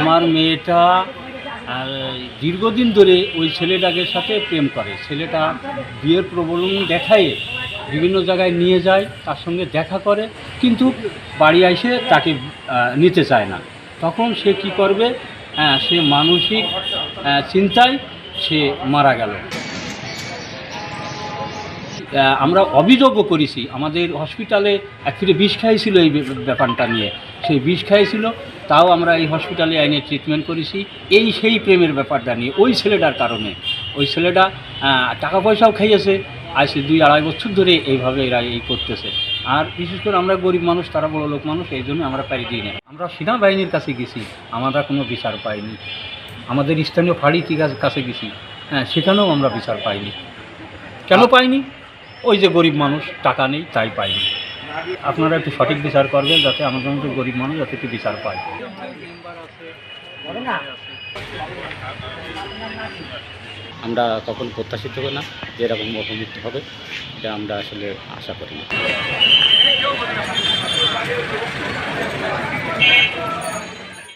আমার মেয়েটা দীর্ঘদিন ধরে ওই ছেলেটাকে সাথে প্রেম করে। ছেলেটা বিয়ের প্রবলম দেখায় বিভিন্ন জায়গায় নিয়ে যায় তার সঙ্গে দেখা করে কিন্তু বাড়ি এসে তাকে নিতে চায় না। তখন সে কি করবে? হ্যাঁ, সে মানসিক চিন্তায় সে মারা গেল। আমরা অভিযোগও করেছি। আমাদের হসপিটালে অ্যাকচুয়ালি বিষ খাইছিল এই ব্যাপারটা নিয়ে। সেই বিষ খাইছিল তাও আমরা এই হসপিটালে আইনে ট্রিটমেন্ট করেছি। এই সেই প্রেমের ব্যাপারটা নিয়ে, ওই ছেলেটার কারণে। ওই ছেলেটা টাকা পয়সাও খাইয়েছে আজ সে দুই আড়াই বছর ধরে এইভাবে এরা এই করতেছে। আর বিশেষ করে আমরা গরিব মানুষ, তারা বড় লোক মানুষ, এই জন্য আমরা পাই দিই না। আমরা সেনাবাহিনীর কাছে গেছি, আমরা কোনো বিচার পাইনি। আমাদের স্থানীয় ফাঁড়ি কাছে গেছি হ্যাঁ সেখানেও আমরা বিচার পাইনি। কেন পাইনি? ওই যে গরিব মানুষ, টাকা নেই, তাই পাইনি আপনারা একটু সঠিক বিচার করবেন যাতে আমাদের মতো গরিব মানুষ, যাতে একটু বিচার পায়। আমরা তখন প্রত্যাশিত হবে না যে এরকম অপমৃত্যু হবে, এটা আমরা আসলে আশা করি না।